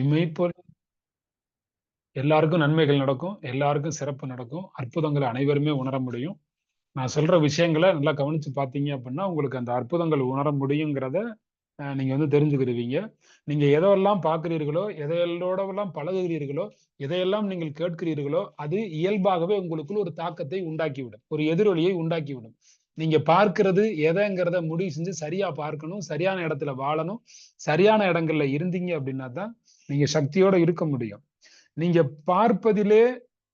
இமைப்பொழுது எல்லாருக்கும் நன்மைகள் நடக்கும் எல்லாருக்கும் சிறப்பு நடக்கும் அற்புதங்களை அனைவருமே உணர முடியும். நான் சொல்ற விஷயங்களை நல்லா கவனிச்சு பார்த்தீங்க அப்படின்னா உங்களுக்கு அந்த அற்புதங்கள் உணர முடியுங்கிறத நீங்க வந்து தெரிஞ்சுக்கிடுவீங்க. நீங்க எதெல்லாம் பார்க்கிறீர்களோ எதையெல்லாம் பழகுகிறீர்களோ எதையெல்லாம் நீங்கள் கேட்கிறீர்களோ அது இயல்பாகவே உங்களுக்குள் ஒரு தாக்கத்தை உண்டாக்கிவிடும். ஒரு எதிரொலியை உண்டாக்கிவிடும். நீங்க பார்க்கிறது எதைங்கிறத முடிவு செஞ்சு சரியா பார்க்கணும் சரியான இடத்துல வாழணும். சரியான இடங்கள்ல இருந்தீங்க அப்படின்னா தான் நீங்க சக்தியோட இருக்க முடியும். நீங்க பார்ப்பதிலே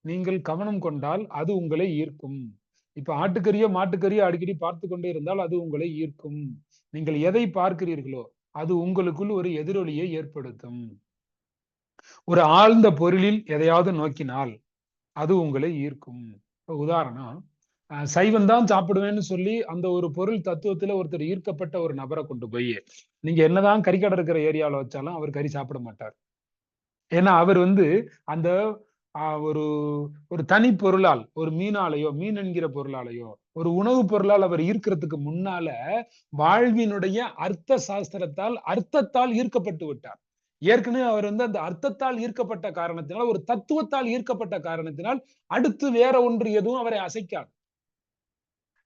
நீங்கள் கவனம் கொண்டால் அது உங்களை ஈர்க்கும். இப்ப ஆட்டுக்கறியோ மாட்டுக்கறியோ அடிக்கடி பார்த்து கொண்டே இருந்தால் அது உங்களை ஈர்க்கும். நீங்கள் எதை பார்க்கிறீர்களோ அது உங்களுக்குள் ஒரு எதிரொலியை ஏற்படுத்தும். ஒரு ஆழ்ந்த பொருளில் எதையாவது நோக்கினால் அது உங்களை ஈர்க்கும். உதாரணம் சைவம் தான் சாப்பிடுவேன்னு சொல்லி அந்த ஒரு பொருள் தத்துவத்துல ஒருத்தர் ஈர்க்கப்பட்ட ஒரு நபரை கொண்டு போய் நீங்க என்னதான் கறிக்கடை இருக்கிற ஏரியாவில் வச்சாலும் அவர் கறி சாப்பிட மாட்டார். ஏன்னா அவர் வந்து அந்த ஆஹ், ஒரு ஒரு தனி பொருளால் ஒரு மீனாலேயோ மீன் என்கிற பொருளாலேயோ ஒரு உணவுப் பொருளால் அவர் ஈர்க்கிறதுக்கு முன்னால வாழ்வினுடைய அர்த்த சாஸ்திரத்தால் அர்த்தத்தால் ஈர்க்கப்பட்டு விட்டார். ஏற்கனவே அவர் வந்து அந்த அர்த்தத்தால் ஈர்க்கப்பட்ட காரணத்தினால் ஒரு தத்துவத்தால் ஈர்க்கப்பட்ட காரணத்தினால் அடுத்து வேற ஒன்று எதுவும் அவரை அசைக்காது.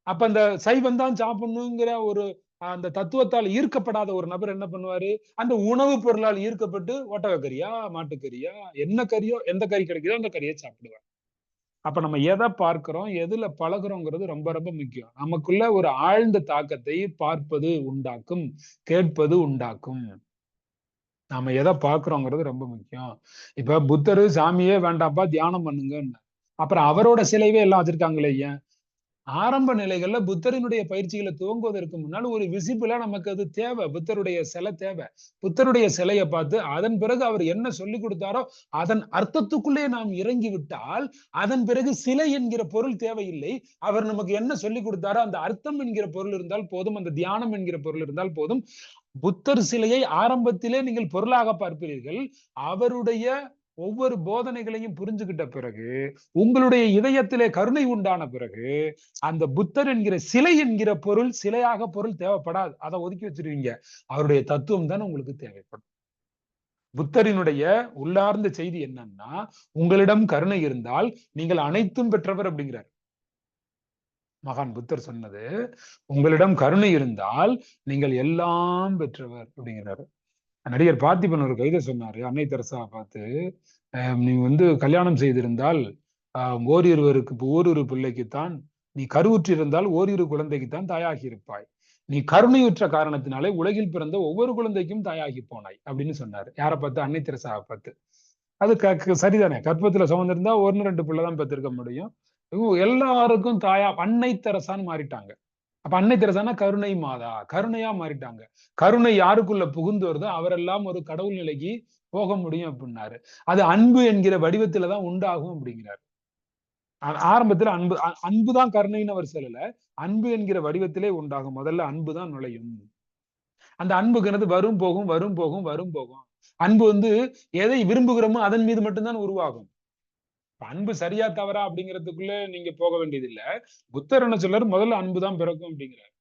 அப்ப அந்த சைவம் தான் சாப்பிடணுங்கிற ஒரு அந்த தத்துவத்தால் ஈர்க்கப்படாத ஒரு நபர் என்ன பண்ணுவாரு? அந்த உணவுப் பொருளால் ஈர்க்கப்பட்டு ஒட்டகக்கறியா மாட்டுக்கறியா என்ன கறியோ எந்த கறி கிடைக்குதோ அந்த கறியை சாப்பிடுவார். அப்ப நம்ம எதை பார்க்கிறோம் எதுல பழகிறோங்கிறது ரொம்ப ரொம்ப முக்கியம். நமக்குள்ள ஒரு ஆழ்ந்த தாக்கத்தை பார்ப்பது உண்டாக்கும் கேட்பது உண்டாக்கும். நாம எதை பார்க்கிறோங்கிறது ரொம்ப முக்கியம். இப்ப புத்தர் சாமியே வேண்டாம்ப்பா தியானம் பண்ணுங்கன்னு. அப்புறம் அவரோட சிலைவே எல்லாம் வச்சிருக்காங்களே ஏன் ஆரம்ப நிலைகள்ல புத்தரினுடைய பயிற்சிகளை துவங்குவதற்கு முன்னால் ஒரு விசிபிளா நமக்கு அது தேவை. புத்தருடைய சிலை தேவை. புத்தருடைய சிலையை பார்த்து அதன் பிறகு அவர் என்ன சொல்லி கொடுத்தாரோ அதன் அர்த்தத்துக்குள்ளே நாம் இறங்கி விட்டால் அதன் பிறகு சிலை என்கிற பொருள் தேவையில்லை. அவர் நமக்கு என்ன சொல்லி கொடுத்தாரோ அந்த அர்த்தம் என்கிற பொருள் இருந்தால் போதும். அந்த தியானம் என்கிற பொருள் இருந்தால் போதும். புத்தர் சிலையை ஆரம்பத்திலே நீங்கள் பொருளாக பார்ப்பீர்கள். அவருடைய ஒவ்வொரு போதனைகளையும் புரிஞ்சுகிட்ட பிறகு உங்களுடைய இதயத்திலே கருணை உண்டான பிறகு அந்த புத்தர் என்கிற சிலை என்கிற பொருள் சிலையாக பொருள் தேவைப்படாது. அதை ஒதுக்கி வச்சிருவீங்க. அவருடைய தத்துவம் தான் உங்களுக்கு தேவைப்படும். புத்தரினுடைய உள்ளார்ந்த செய்தி என்னன்னா உங்களிடம் கருணை இருந்தால் நீங்கள் அனைத்தும் பெற்றவர் அப்படிங்கிறார். மகான் புத்தர் சொன்னது உங்களிடம் கருணை இருந்தால் நீங்கள் எல்லாம் பெற்றவர் அப்படிங்கிறாரு. நடிகர் பார்த்திபன் ஒரு கவிதை சொன்னாரு அன்னை தெரசா பார்த்து நீ வந்து கல்யாணம் செய்திருந்தால் ஆஹ் ஓரிருவருக்கு ஓரிரு பிள்ளைக்குத்தான் நீ கருவுற்றிருந்தால் ஓரிரு குழந்தைக்குத்தான் தாயாகி இருப்பாய் நீ கருணையுற்ற காரணத்தினாலே உலகில் பிறந்த ஒவ்வொரு குழந்தைக்கும் தாயாகி போனாய் அப்படின்னு சொன்னாரு. யாரை பார்த்து? அன்னை தெரசாவை பார்த்து. அது க சரிதானே? கற்பத்துல சுமந்திருந்தா ஒன்னு ரெண்டு பிள்ளை தான் பெற்றிருக்க முடியும். எல்லாருக்கும் தாயா அன்னை தெரசான்னு மாறிட்டாங்க. அப்ப அன்னை தெரசானா கருணை மாதா கருணையா மாறிட்டாங்க. கருணை யாருக்குள்ள புகுந்து வருதோ அவரெல்லாம் ஒரு கடவுள் நிலைக்கு போக முடியும் அப்படின்னாரு. அது அன்பு என்கிற வடிவத்துலதான் உண்டாகும் அப்படிங்கிறாரு. ஆரம்பத்துல அன்பு அன்புதான் கருணைன்னு அவர் சொல்லல. அன்பு என்கிற வடிவத்திலே உண்டாகும். முதல்ல அன்புதான் நுழையும். அந்த அன்புங்கிறது வரும் போகும் வரும் போகும் வரும் போகும். அன்பு வந்து எதை விரும்புகிறோமோ அதன் மீது மட்டும்தான் உருவாகும். அன்பு சரியா தவறா அப்படிங்கிறதுக்குள்ள நீங்க போக வேண்டியதில்லை. புத்தர் என்ன சொல்றாரு? முதல்ல அன்புதான் பிறக்கும் அப்படிங்கிறார்.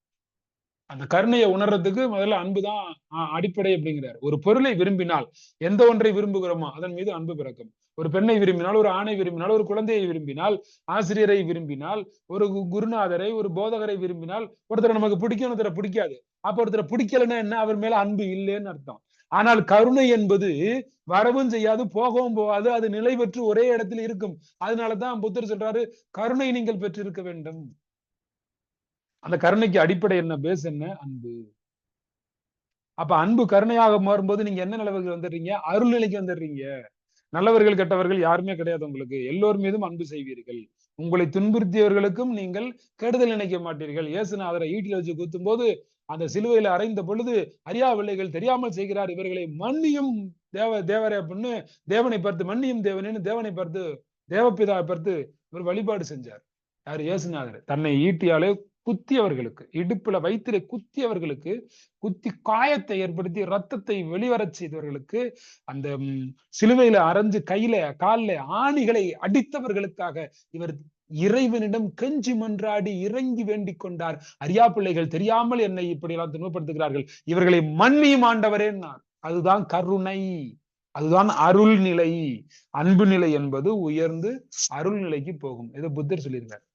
அந்த கருணையை உணர்றதுக்கு முதல்ல அன்புதான் அடிப்படை அப்படிங்கிறார். ஒரு பொருளை விரும்பினால் எந்த ஒன்றை விரும்புகிறோமோ அதன் மீது அன்பு பிறக்கும். ஒரு பெண்ணை விரும்பினால் ஒரு ஆணை விரும்பினால் ஒரு குழந்தையை விரும்பினால் ஆசிரியரை விரும்பினால் ஒரு கு- குருநாதரை ஒரு போதகரை விரும்பினால் ஒருத்தரை நமக்கு பிடிக்கும் ஒருத்தரை பிடிக்காது. அப்ப ஒருத்தரை பிடிக்கலைன்னா என்ன? அவர் மேல அன்பு இல்லைன்னு அர்த்தம். ஆனால் கருணை என்பது வரவும் செய்யாது போகவும் போகாது அது நிலை பெற்று ஒரே இடத்தில் இருக்கும். அதனாலதான் புத்தர் சொல்றாரு கருணை நீங்கள் பெற்றிருக்க வேண்டும். அந்த கருணைக்கு அடிப்படை என்ன பேஸ் என்ன? அன்பு. அப்ப அன்பு கருணையாக மாறும்போது நீங்க என்ன நிலவுக்கு வந்துடுறீங்க? அருள் நிலைக்கு வந்துடுறீங்க. நல்லவர்கள் கெட்டவர்கள் யாருமே கிடையாது உங்களுக்கு. எல்லோர் மீதும் அன்பு செய்வீர்கள். உங்களை துன்புறுத்தியவர்களுக்கும் நீங்கள் கெடுதல் நினைக்க மாட்டீர்கள். இயேசுநாதரை ஈட்டில் வச்சு குத்தும் போது அந்த சிலுவையில அறைந்த பொழுது அறியா பிள்ளைகள் தெரியாமல் செய்கிறார். இவர்களை மன்னியும் தேவ தேவரே அப்படின்னு தேவனை பார்த்து மன்னியும் தேவனேன்னு தேவனை பார்த்து தேவப்பிதாவை பார்த்து இவர் வழிபாடு செஞ்சார். யார்? இயேசுநாதர். தன்னை ஈட்டியாலே குத்தியவர்களுக்கு இடுப்புல வயிற்றில குத்தியவர்களுக்கு குத்தி காயத்தை ஏற்படுத்தி ரத்தத்தை வெளிவரச் செய்தவர்களுக்கு அந்த சிலுவையில அரைஞ்சு கையில கால்ல ஆணிகளை அடித்தவர்களுக்காக இவர் இறைவனிடம் கெஞ்சி மன்றாடி இறங்கி வேண்டிக் கொண்டார். அரியா பிள்ளைகள் தெரியாமல் என்னை இப்படியெல்லாம் துன்பப்படுத்துகிறார்கள். இவர்களை மன்னியும் ஆண்டவரேன்னார் அதுதான் கருணை. அதுதான் அருள் நிலை அன்பு நிலை என்பது உயர்ந்து அருள் நிலைக்கு போகும். இதை புத்தர் சொல்லியிருக்கார்.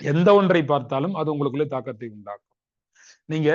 எந்த ஒன்றை பார்த்தாலும் அது உங்களுக்குள்ளே தாக்கத்தை உண்டாக்கும். நீங்க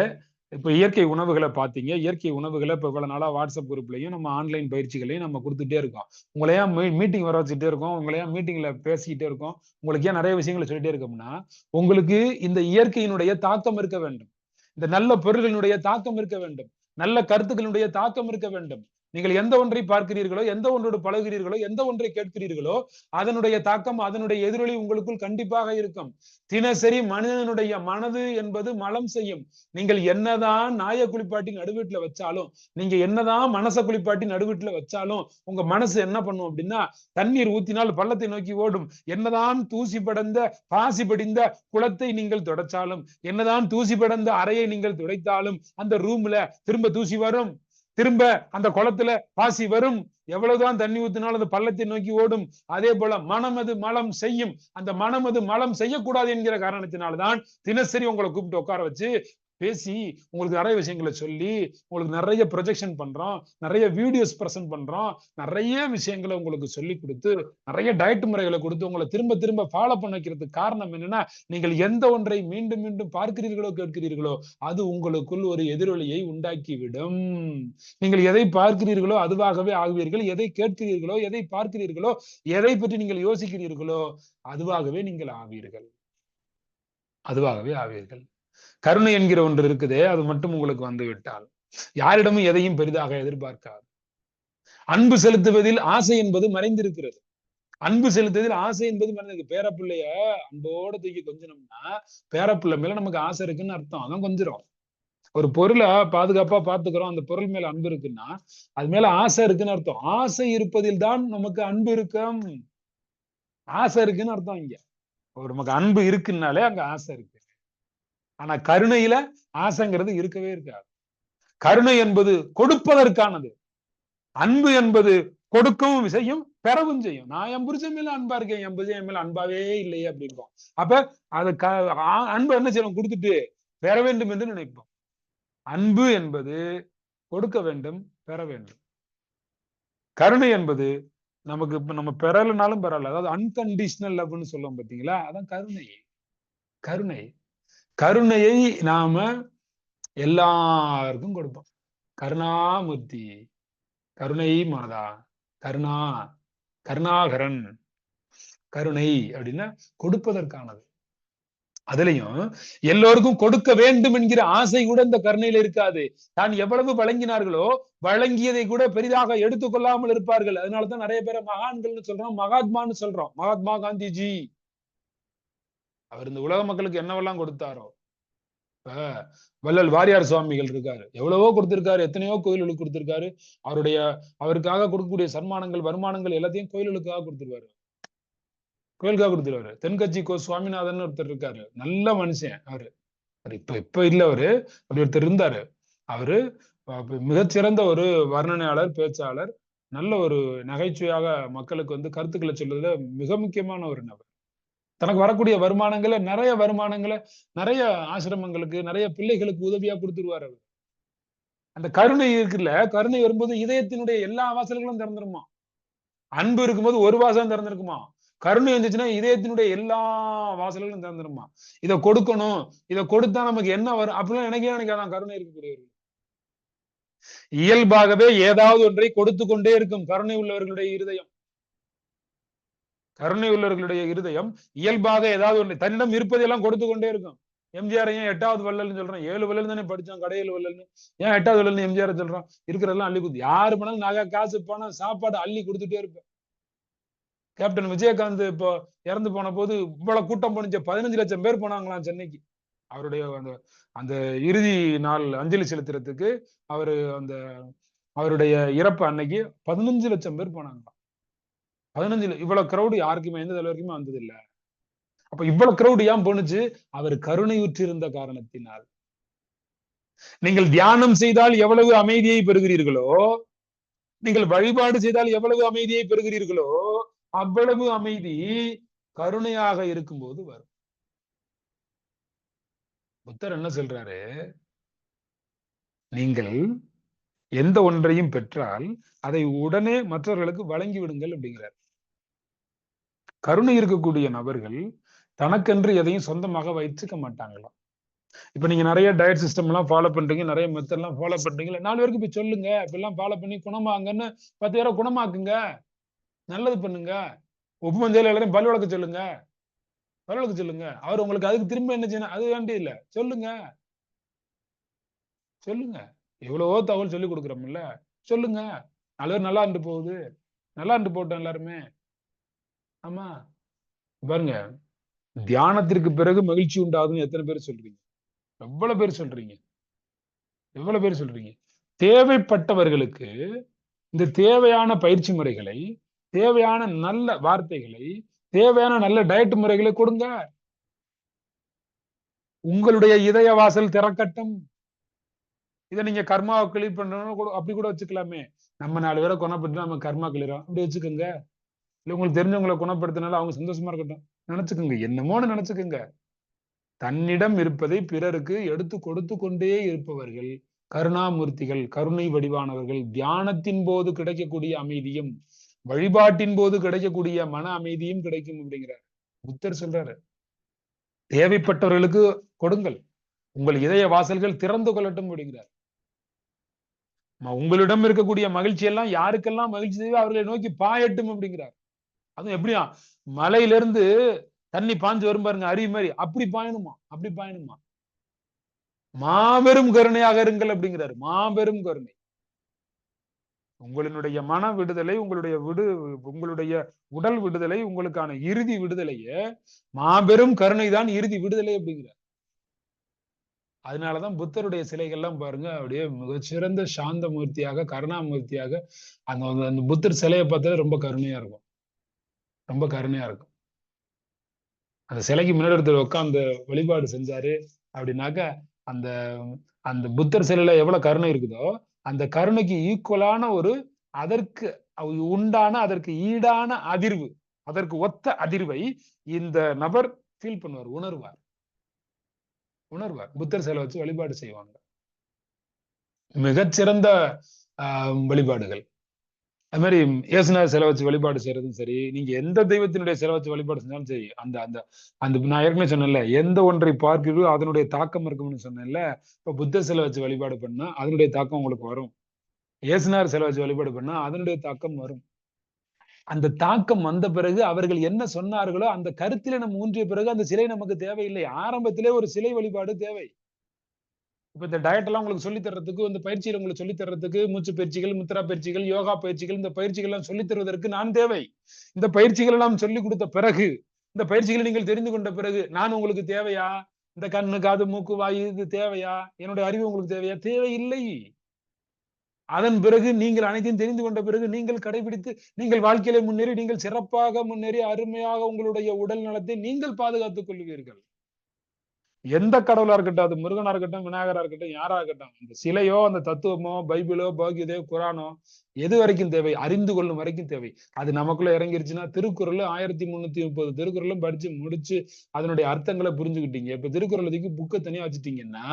இப்போ இயற்கை உணவுகளை பார்த்தீங்க இயற்கை உணவுகளை இப்போ இவ்வளோ நாளாக வாட்ஸ்அப் குரூப்லையும் நம்ம ஆன்லைன் பயிற்சிகளையும் நம்ம கொடுத்துட்டே இருக்கோம். உங்களையா மீட்டிங் வர வச்சுட்டே இருக்கோம்? உங்களையா மீட்டிங்ல பேசிக்கிட்டே இருக்கோம்? உங்களுக்கு ஏன் நிறைய விஷயங்களை சொல்லிட்டே இருக்கோம்னா உங்களுக்கு இந்த இயற்கையினுடைய தாக்கம் இருக்க வேண்டும். இந்த நல்ல பொருள்களினுடைய தாக்கம் இருக்க வேண்டும். நல்ல கருத்துக்களுடைய தாக்கம் இருக்க வேண்டும். நீங்கள் எந்த ஒன்றை பார்க்கிறீர்களோ எந்த ஒன்றோடு பழகிறீர்களோ எந்த ஒன்றை கேட்கிறீர்களோ அதனுடைய தாக்கம் அதனுடைய எதிரொலி உங்களுக்குள் கண்டிப்பாக இருக்கும். தினசரி மனிதனுடைய மனது என்பது மலம் செய்யும். நீங்கள் என்னதான் நாய குளிப்பாட்டி நடுவீட்டுல வச்சாலும் நீங்க என்னதான் மனச குளிப்பாட்டி நடுவீட்டுல வச்சாலும் உங்க மனசு என்ன பண்ணும் அப்படின்னா தண்ணீர் ஊத்தினால் பள்ளத்தை நோக்கி ஓடும். என்னதான் தூசி படந்த பாசி படிந்த குளத்தை நீங்கள் துடைச்சாலும் என்னதான் தூசி படந்த அறையை நீங்கள் துடைத்தாலும் அந்த ரூம்ல திரும்ப தூசி வரும். திரும்ப அந்த குளத்துல பாசி வரும். எவ்வளவுதான் தண்ணி ஊத்தினாலும் அந்த பள்ளத்தை நோக்கி ஓடும். அதே போல மனமது மலம் செய்யும். அந்த மனமது மலம் செய்யக்கூடாது என்கிற காரணத்தினால்தான் தினசரி உங்களை கூப்பிட்டு உட்கார வச்சு பேசி உங்களுக்கு நிறைய விஷயங்களை சொல்லி உங்களுக்கு நிறைய ப்ரொஜெக்ஷன் பண்றோம் நிறைய வீடியோஸ் ப்ரெசென்ட் பண்றோம் நிறைய விஷயங்களை உங்களுக்கு சொல்லி கொடுத்து நிறைய டயட் முறைகளை கொடுத்து உங்களை திரும்ப திரும்ப ஃபாலோ பண்ண வைக்கிறதுக்கு காரணம் என்னன்னா நீங்கள் எந்த ஒன்றை மீண்டும் மீண்டும் பார்க்கிறீர்களோ கேட்கிறீர்களோ அது உங்களுக்குள் ஒரு எதிரொலியை உண்டாக்கிவிடும். நீங்கள் எதை பார்க்கிறீர்களோ அதுவாகவே ஆகுவீர்கள். எதை கேட்கிறீர்களோ எதை பார்க்கிறீர்களோ எதை பற்றி நீங்கள் யோசிக்கிறீர்களோ அதுவாகவே நீங்கள் ஆவீர்கள். அதுவாகவே ஆவீர்கள். கருணை என்கிற ஒன்று இருக்குதே அது மட்டும் உங்களுக்கு வந்து விட்டால் யாரிடமும் எதையும் பெரிதாக எதிர்பார்க்காது. அன்பு செலுத்துவதில் ஆசை என்பது மறைந்திருக்கிறது. அன்பு செலுத்துவதில் ஆசை என்பது மறைந்திருக்கு. பேரப்பிள்ளைய அன்போட தூக்கி கொஞ்சனோம்னா பேரப்பிள்ளை மேல நமக்கு ஆசை இருக்குன்னு அர்த்தம். அதான் கொஞ்சிரும். ஒரு பொருளை பாதுகாப்பா பாத்துக்கிறோம் அந்த பொருள் மேல அன்பு இருக்குன்னா அது மேல ஆசை இருக்குன்னு அர்த்தம். ஆசை இருப்பதில் தான் நமக்கு அன்பு இருக்கும். ஆசை இருக்குன்னு அர்த்தம் இங்க. ஒரு நமக்கு அன்பு இருக்குன்னாலே அங்க ஆசை இருக்கு. ஆனா கருணையில ஆசைங்கிறது இருக்கவே இருக்காது. கருணை என்பது கொடுப்பதற்கானது. அன்பு என்பது கொடுக்கவும் செய்யும் பெறவும் செய்யும். நான் என் புருஷன் மேல அன்பா இருக்கேன் என் புருஷன் என் மேல அன்பாவே இல்லையே அப்படின்போம் அப்ப அது அன்பு என்ன செய்யணும் கொடுத்துட்டு பெற வேண்டும் என்று நினைப்போம். அன்பு என்பது கொடுக்க வேண்டும் பெற வேண்டும். கருணை என்பது நமக்கு இப்ப நம்ம பெறலைனாலும் பெறல அதாவது அன்கண்டிஷனல் லவ்னு சொல்லுவோம் பாத்தீங்களா? அதான் கருணை. கருணை. கருணையை நாம எல்லாருக்கும் கொடுப்போம். கருணாமூர்த்தி கருணை மாதா கருணா கருணாகரன் கருணை அப்படின்னா கொடுப்பதற்கானது. அதுலயும் எல்லோருக்கும் கொடுக்க வேண்டும் என்கிற ஆசை கூட இந்த கருணையில இருக்காது. தான் எவ்வளவு வழங்கினார்களோ வழங்கியதை கூட பெரிதாக எடுத்துக்கொள்ளாமல் இருப்பார்கள். அதனாலதான் நிறைய பேரை மகான்கள்னு சொல்றோம் மகாத்மான்னு சொல்றோம். மகாத்மா காந்திஜி. அவர் இந்த உலக மக்களுக்கு என்னவெல்லாம் கொடுத்தாரோ? இப்ப வள்ளல் வாரியார் சுவாமிகள் இருக்காரு. எவ்வளவோ கொடுத்திருக்காரு எத்தனையோ கோயில்களுக்கு கொடுத்திருக்காரு. அவருடைய அவருக்காக கொடுக்கக்கூடிய சன்மானங்கள் வருமானங்கள் எல்லாத்தையும் கோயில்களுக்காக கொடுத்துருவாரு. கோயிலுக்காக கொடுத்துருவாரு. தென்கட்சி கோ சுவாமிநாதன் ஒருத்தர் இருக்காரு. நல்ல மனுஷன் அவரு. இப்ப இப்ப இல்ல அவரு. அப்படி ஒருத்தர் இருந்தாரு. அவரு மிகச்சிறந்த ஒரு வர்ணனையாளர் பேச்சாளர். நல்ல ஒரு நகைச்சுவையாக மக்களுக்கு வந்து கருத்துக்களை சொல்றதுல மிக முக்கியமான ஒரு நபர். தனக்கு வரக்கூடிய வருமானங்களை நிறைய வருமானங்களை நிறைய ஆசிரமங்களுக்கு நிறைய பிள்ளைகளுக்கு உதவியா கொடுத்துருவார் அவர். அந்த கருணை இருக்குல்ல கருணை வரும்போது இதயத்தினுடைய எல்லா வாசல்களும் திறந்துருமா? அன்பு இருக்கும்போது ஒரு வாசலும் திறந்திருக்குமா? கருணை இருந்துச்சுன்னா இதயத்தினுடைய எல்லா வாசல்களும் திறந்துருமா? இதை கொடுக்கணும் இதை கொடுத்தா நமக்கு என்ன வரும்? அப்படிலாம் எனக்கே நினைக்காதான் கருணை இருக்கக்கூடியவர்கள். இயல்பாகவே ஏதாவது ஒன்றை கொடுத்து கொண்டே இருக்கும் கருணை உள்ளவர்களுடைய இருதயம். கருணை உள்ளவர்களுடைய இருதயம் இயல்பாக ஏதாவது ஒன்று தன்னிடம் இருப்பதையெல்லாம் கொடுத்து கொண்டே இருக்கும். எம்ஜிஆர் ஏன் எட்டாவது வள்ளல்னு சொல்றான்? ஏழு வள்ளல் தானே படிச்சான் கடையில் வள்ளல்னு. ஏன் எட்டாவது வள்ளல்னு எம்ஜிஆர் சொல்றான்? இருக்கிறதெல்லாம் அள்ளி கொடுத்து யாரு பண்ணாலும் நகை காசு பணம் சாப்பாடு அள்ளி கொடுத்துட்டே இருப்பேன். கேப்டன் விஜயகாந்த் இப்போ இறந்து போன போது இவ்வளவு கூட்டம் போனிச்ச. பதினஞ்சு லட்சம் பேர் போனாங்களாம் சென்னைக்கு. அவருடைய அந்த அந்த இறுதி நாள் அஞ்சலி செலுத்துறதுக்கு அவரு அந்த அவருடைய இறப்பு அன்னைக்கு பதினஞ்சு லட்சம் பேர் போனாங்களாம். பதினஞ்சுல இவ்வளவு கிரௌடு யாருக்குமே எந்த தலைவருக்குமே வந்தது இல்ல அப்ப இவ்வளவு கிரௌடு ஏன் போனுச்சு அவர் கருணையுற்றிருந்த காரணத்தினால். நீங்கள் தியானம் செய்தால் எவ்வளவு அமைதியை பெறுகிறீர்களோ நீங்கள் வழிபாடு செய்தால் எவ்வளவு அமைதியை பெறுகிறீர்களோ அவ்வளவு அமைதி கருணையாக இருக்கும்போது வரும். புத்தர் என்ன சொல்றாரு? நீங்கள் எந்த ஒன்றையும் பெற்றால் அதை உடனே மற்றவர்களுக்கு வழங்கி விடுங்கள் அப்படிங்கிறார். கருணை இருக்கக்கூடிய நபர்கள் தனக்கென்று எதையும் சொந்தமாக வைத்துக்க மாட்டாங்களாம். இப்ப நீங்க நிறைய டயட் சிஸ்டம் எல்லாம் ஃபாலோ பண்றீங்க நிறைய மெத்தட் எல்லாம் ஃபாலோ பண்றீங்க நாலு பேருக்கு போய் சொல்லுங்க இப்பெல்லாம் ஃபாலோ பண்ணி குணமாங்கன்னு பத்து பேரை குணமாக்குங்க. நல்லது பண்ணுங்க. உப்பு மஞ்சள் எல்லாரும் பல் வளர்க்க சொல்லுங்க. பல் வளர்க்க சொல்லுங்க. அவர் உங்களுக்கு அதுக்கு திரும்ப என்ன செய்யணும்? அது வேண்டிய இல்ல. சொல்லுங்க. சொல்லுங்க. எவ்வளவோ தகவல் சொல்லி கொடுக்குறோம்ல. சொல்லுங்க. நாலு பேர் நல்லா இருந்து போகுது. நல்லா இருந்து போட்டோம் எல்லாருமே. ஆமா. பாருங்க. தியானத்திற்கு பிறகு மகிழ்ச்சி உண்டாதுன்னு எத்தனை பேர் சொல்றீங்க? எவ்வளவு பேர் சொல்றீங்க? எவ்வளவு பேர் சொல்றீங்க? தேவைப்பட்டவர்களுக்கு இந்த தேவையான பயிற்சி முறைகளை தேவையான நல்ல வார்த்தைகளை தேவையான நல்ல டயட் முறைகளை கொடுங்க. உங்களுடைய இதய வாசல் திறக்கட்டும். இதை நீங்க கர்மாவை கிளியர் பண்ணணும் கூட அப்படி கூட வச்சுக்கலாமே. நம்ம நாலு பேரை குணப்படுத்தி நம்ம கர்மா கிளியரும் அப்படி வச்சுக்கோங்க. இல்ல உங்களுக்கு தெரிஞ்சவங்களை குணப்படுத்தினால அவங்க சந்தோஷமா இருக்கட்டும். நினைச்சுக்கோங்க. என்னமோன்னு நினைச்சுக்கோங்க. தன்னிடம் இருப்பதை பிறருக்கு எடுத்து கொடுத்து கொண்டே இருப்பவர்கள் கருணாமூர்த்திகள் கருணை வடிவானவர்கள் தியானத்தின் போது கிடைக்கக்கூடிய அமைதியும் வழிபாட்டின் போது கிடைக்கக்கூடிய மன அமைதியும் கிடைக்கும் அப்படிங்கிறார். புத்தர் சொல்றாரு தேவைப்பட்டவர்களுக்கு கொடுங்கள். உங்கள் இதய வாசல்கள் திறந்து கொள்ளட்டும் அப்படிங்கிறார். உங்களிடம் இருக்கக்கூடிய மகிழ்ச்சி எல்லாம் யாருக்கெல்லாம் மகிழ்ச்சி தேவை அவர்களை நோக்கி பாயட்டும் அப்படிங்கிறார். அதுவும் எப்படியா மலையிலிருந்து தண்ணி பாஞ்சு வரும் பாருங்க அருவி மாதிரி. அப்படி பாயணுமா? அப்படி பாயணுமா? மாபெரும் கருணையாக இருங்கள் அப்படிங்கிறாரு. மாபெரும் கருணை. உங்களினுடைய மன விடுதலை உங்களுடைய விடு உங்களுடைய உடல் விடுதலை உங்களுக்கான இறுதி விடுதலையே மாபெரும் கருணை தான் இறுதி விடுதலை அப்படிங்கிறார். அதனாலதான் புத்தருடைய சிலைகள்லாம் பாருங்க அப்படியே மிகச்சிறந்த சாந்த மூர்த்தியாக கருணாமூர்த்தியாக அந்த அந்த புத்தர் சிலையை பார்த்தாலே ரொம்ப கருணையா இருக்கும். ரொம்ப கருணையா இருக்கும். அந்த சிலைக்கு முன்னாடி ஒருத்தர் உட்காந்து வழிபாடு செஞ்சாரு அப்படின்னாக்க அந்த அந்த புத்தர் சிலையில எவ்வளவு கருணை இருக்குதோ அந்த கருணைக்கு ஈக்குவலான ஒரு அதற்கு உண்டான அதற்கு ஈடான அதிர்வு அதற்கு ஒத்த அதிர்வை இந்த நபர் ஃபீல் பண்ணுவார் உணர்வார். உணர்வார். புத்தர் சிலை வச்சு வழிபாடு செய்வாங்க. மிகச்சிறந்த ஆஹ் வழிபாடுகள். அது மாதிரி இயேசுநாதர் சிலை வச்சு வழிபாடு செய்யறதும் சரி நீங்க எந்த தெய்வத்தினுடைய சிலை வச்சு வழிபாடு செஞ்சாலும் சரி அந்த அந்த அந்த நான் ஏற்கனவே சொன்னேன்ல எந்த ஒன்றை பார்க்கிறீர்களோ அதனுடைய தாக்கம் இருக்கும்னு சொன்னேன்ல இப்ப புத்த சிலை வச்சு வழிபாடு பண்ணா அதனுடைய தாக்கம் உங்களுக்கு வரும். இயேசுநாதர் சிலை வச்சு வழிபாடு பண்ணா அதனுடைய தாக்கம் வரும். அந்த தாக்கம் வந்த பிறகு அவர்கள் என்ன சொன்னார்களோ அந்த கருத்திலே நம்ம ஊன்றிய பிறகு அந்த சிலை நமக்கு தேவையில்லை. ஆரம்பத்திலே ஒரு சிலை வழிபாடு தேவை. இப்போ இந்த டயட் எல்லாம் உங்களுக்கு சொல்லி தர்றதுக்கு இந்த பயிற்சிகள் உங்களுக்கு சொல்லி தர்றதுக்கு மூச்சு பயிற்சிகள் முத்ரா பயிற்சிகள் யோகா பயிற்சிகள் இந்த பயிற்சிகள் எல்லாம் சொல்லி தருவதற்கு நான் தேவை. இந்த பயிற்சிகள் எல்லாம் சொல்லி கொடுத்த பிறகு இந்த பயிற்சிகளை நீங்கள் தெரிந்து கொண்ட பிறகு நான் உங்களுக்கு தேவையா? இந்த கண்ணு காது மூக்கு வாயு இது தேவையா? என்னுடைய அறிவு உங்களுக்கு தேவையா? தேவையில்லை. அதன் பிறகு நீங்கள் அனைத்தையும் தெரிந்து கொண்ட பிறகு நீங்கள் கடைபிடித்து நீங்கள் வாழ்க்கையில முன்னேறி நீங்கள் சிறப்பாக முன்னேறி அருமையாக உங்களுடைய உடல் நலத்தை நீங்கள் பாதுகாத்துக் கொள்வீர்கள். எந்த கடவுளா இருக்கட்டும் அது முருகனா இருக்கட்டும் விநாயகரா இருக்கட்டும் யாரா இருக்கட்டும் அந்த சிலையோ அந்த தத்துவமோ பைபிளோ பகவதோ குரானோ எது வரைக்கும் தேவை? அறிந்து கொள்ளும் வரைக்கும் தேவை. அது நமக்குள்ள இறங்கிருச்சுன்னா திருக்குறள் ஆயிரத்தி முன்னூத்தி முப்பது திருக்குறளும் படிச்சு முடிச்சு அதனுடைய அர்த்தங்களை புரிஞ்சுக்கிட்டீங்க. இப்ப திருக்குறள் இதுக்கு புக்கை தனியா வச்சுட்டீங்கன்னா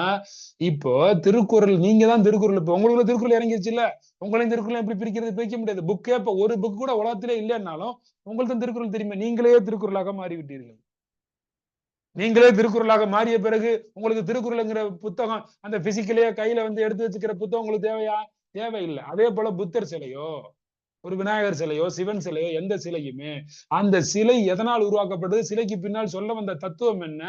இப்போ திருக்குறள் நீங்க தான் திருக்குறள். இப்ப உங்களுக்குள்ள திருக்குறள் இறங்கிருச்சு இல்ல உங்களையும் திருக்குறள் எப்படி பிரிக்கிறது? பிரிக்க முடியாது. புக்கே இப்ப ஒரு புக் கூட உலகத்திலே இல்லைன்னாலும் உங்களுக்கு திருக்குறள் தெரியுமா. நீங்களே திருக்குறளாக மாறிவிட்டீர்கள். நீங்களே திருக்குறளாக மாறிய பிறகு உங்களுக்கு திருக்குறளுங்கிற புத்தகம் அந்த பிசிக்கலையே கையில வந்து எடுத்து வச்சுக்கிற புத்தகம் உங்களுக்கு தேவையா? தேவையில்லை. அதே போல புத்தர் சிலையோ ஒரு விநாயகர் சிலையோ சிவன் சிலையோ எந்த சிலையுமே அந்த சிலை எதனால் உருவாக்கப்பட்டது சிலைக்கு பின்னால் சொல்ல வந்த தத்துவம் என்ன?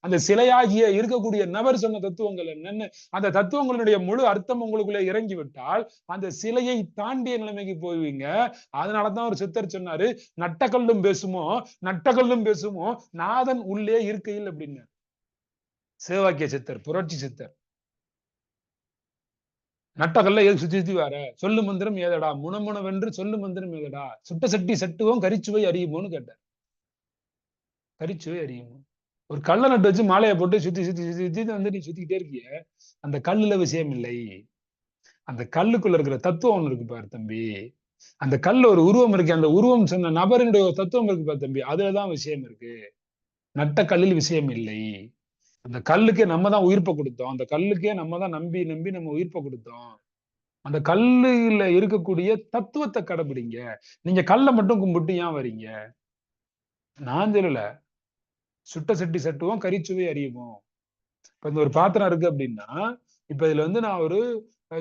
அந்த சிலையாகிய இருக்கக்கூடிய நபர் சொன்ன தத்துவங்கள் என்னன்னு அந்த தத்துவங்களுடைய முழு அர்த்தம் உங்களுக்குள்ள இறங்கி விட்டால் அந்த சிலையை தாண்டிய நிலைமைக்கு போவீங்க. அதனாலதான் ஒரு சித்தர் சொன்னாரு நட்டக்கல்லும் பேசுமோ? நட்டக்கல்லும் பேசுமோ? நாதன் உள்ளே இருக்கையில் அப்படின்னு. சேவாக்கிய சித்தர் புரட்சி சித்தர். நட்டகல்ல எது சுத்தி சுத்தி வர சொல்லு மந்திரம் ஏதடா? முனமுனவென்று சொல்லு மந்திரம் ஏதடா? சுட்ட சட்டி சட்டுவோம் கரிச்சுவை அறியுமோன்னு கேட்டார். கரிச்சுவை அறியுமோ ஒரு கல்லை நட்டு வச்சு மாலையை போட்டு சுத்தி சுத்தி சுத்தி சுத்தி வந்து நீ சுத்திக்கிட்டே இருக்கிய அந்த கல்லுல விஷயம் இல்லை. அந்த கல்லுக்குள்ள இருக்கிற தத்துவம் ஒண்ணு இருக்கு பாரு தம்பி. அந்த கல்ல ஒரு உருவம் இருக்கு. அந்த உருவம் சொன்ன நபரினுடைய தத்துவம் இருக்கு பாரு தம்பி. அதுலதான் விஷயம் இருக்கு. நட்ட கல்லில் விஷயம் இல்லை. அந்த கல்லுக்கே நம்ம தான் உயிர்ப்பை கொடுத்தோம். அந்த கல்லுக்கே நம்ம தான் நம்பி நம்பி நம்ம உயிர்ப்பை கொடுத்தோம். அந்த கல்லுல இருக்கக்கூடிய தத்துவத்தை கடைபிடிங்க. நீங்க கல்லை மட்டும் கும்பிட்டு ஏன் வரீங்க? நான் சொல்லல. சுட்ட சட்டி சட்டுவோம் கறிச்சுவை அறியுமோ இப்ப இந்த ஒரு பாத்திரம் இருக்கு அப்படின்னா இப்ப இதுல வந்து நான் ஒரு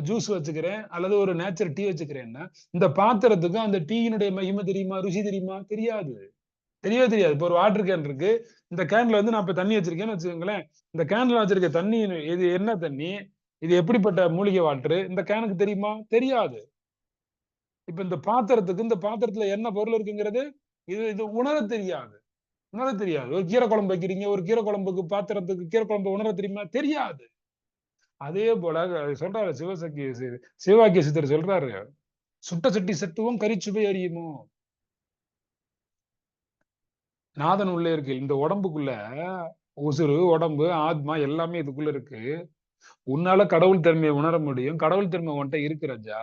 ஜூஸ் வச்சுக்கிறேன் அல்லது ஒரு நேச்சுரல் டீ வச்சுக்கிறேன்னா இந்த பாத்திரத்துக்கு அந்த டீயினுடைய மகிமை தெரியுமா ருசி தெரியுமா? தெரியாது. தெரியவே தெரியாது. இப்போ ஒரு வாட்டர் கேன் இருக்கு. இந்த கேன்ல வந்து நான் இப்ப தண்ணி வச்சிருக்கேன்னு வச்சுக்கோங்களேன். இந்த கேன்ல வச்சிருக்க தண்ணி இது என்ன தண்ணி? இது எப்படிப்பட்ட மூலிகை வாட்டர் இந்த கேனுக்கு தெரியுமா? தெரியாது. இப்ப இந்த பாத்திரத்துக்கு இந்த பாத்திரத்துல என்ன பொருள் இருக்குங்கிறது இது இது உணர தெரியாது. உணர தெரியாது. ஒரு கீரை குழம்பு வைக்கிறீங்க ஒரு கீரை குழம்புக்கு பாத்திரத்துக்கு கீரை குழம்பு உணர தெரியுமா? தெரியாது. அதே போல சொல்றாரு சிவசக்தி சிவவாக்கிய சித்தர் சொல்றாரு சுட்ட சட்டி சட்டுவும் கரிச்சுவை அறியுமோ? நாதன் உள்ளே இருக்கு. இந்த உடம்புக்குள்ள உசுறு உடம்பு ஆத்மா எல்லாமே இதுக்குள்ள இருக்கு. உன்னால கடவுள் தன்மையை உணர முடியும். கடவுள் தன்மை உன்ட்ட இருக்கிறஜா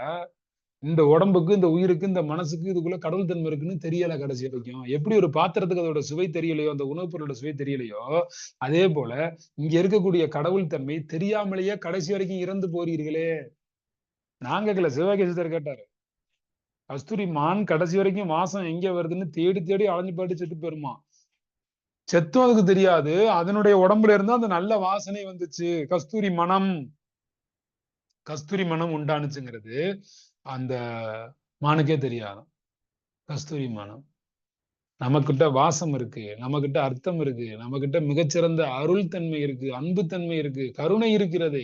இந்த உடம்புக்கு இந்த உயிருக்கு இந்த மனசுக்கு இதுக்குள்ள கடவுள் தன்மை இருக்குன்னு தெரியல கடைசி வரைக்கும். எப்படி ஒரு பாத்திரத்துக்கு அதோட சுவை தெரியலையோ அந்த உணவுப் பொருளோட சுவை தெரியலையோ அதே போல இங்க இருக்கக்கூடிய கடவுள் தன்மை தெரியாமலேயே கடைசி வரைக்கும் இறந்து போறீர்களே. நான் கேட்கல சிவகேசர் கேட்டாரு. கஸ்தூரி மான் கடைசி வரைக்கும் வாசம் எங்க வருதுன்னு தேடி தேடி அலைஞ்சு பாட்டு செட்டு போயிருமா? செத்தும் அதுக்கு தெரியாது. அதனுடைய உடம்புல இருந்து அந்த நல்ல வாசனை வந்துச்சு. கஸ்தூரி மனம் கஸ்தூரி மனம் உண்டானுச்சுங்கிறது. அந்த மானுக்கே தெரியாது கஸ்தூரி மானம். நம்மக்கிட்ட வாசம் இருக்கு நம்ம கிட்ட அர்த்தம் இருக்கு நம்ம கிட்ட மிகச்சிறந்த அருள் தன்மை இருக்கு அன்பு தன்மை இருக்கு கருணை இருக்கிறது.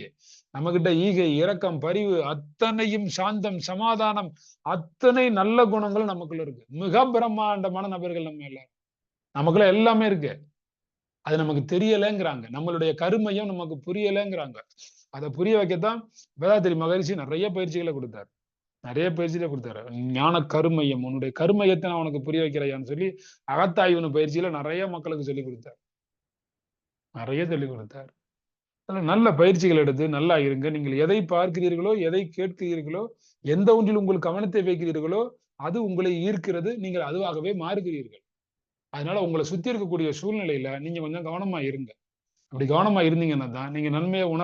நம்ம ஈகை இரக்கம் பரிவு அத்தனையும் சாந்தம் சமாதானம் அத்தனை நல்ல குணங்கள் நமக்குள்ள இருக்கு. மிக பிரம்மாண்டமான நபர்கள் நம்ம எல்லாரும். நமக்குள்ள எல்லாமே இருக்கு. அது நமக்கு தெரியலைங்கிறாங்க. நம்மளுடைய கருமையும் நமக்கு புரியலைங்கிறாங்க. அதை புரிய வைக்கத்தான் வேதாத்திரி மகரிஷி நிறைய பயிற்சிகளை கொடுத்தாரு. நிறைய பயிற்சியில கொடுத்தாரு. ஞான கருமையம் உன்னுடைய கருமையத்தை நான் உனக்கு புரிய வைக்கிறையான்னு சொல்லி அகத்தாய்வு பயிற்சியில நிறைய மக்களுக்கு சொல்லி கொடுத்தார். நிறைய சொல்லி கொடுத்தார். நல்ல பயிற்சிகள் எடுத்து நல்லா இருங்க. நீங்கள் எதை பார்க்கிறீர்களோ எதை கேட்கிறீர்களோ எந்த ஒன்றில் உங்கள் கவனத்தை வைக்கிறீர்களோ அது உங்களை ஈர்க்கிறது. நீங்கள் அதுவாகவே மாறுகிறீர்கள். அதனால உங்களை சுத்தி இருக்கக்கூடிய சூழ்நிலையில நீங்க கொஞ்சம் கவனமா இருங்க. அப்படி கவனமா இருந்தீங்கன்னா தான் நீங்க நன்மையை உணர்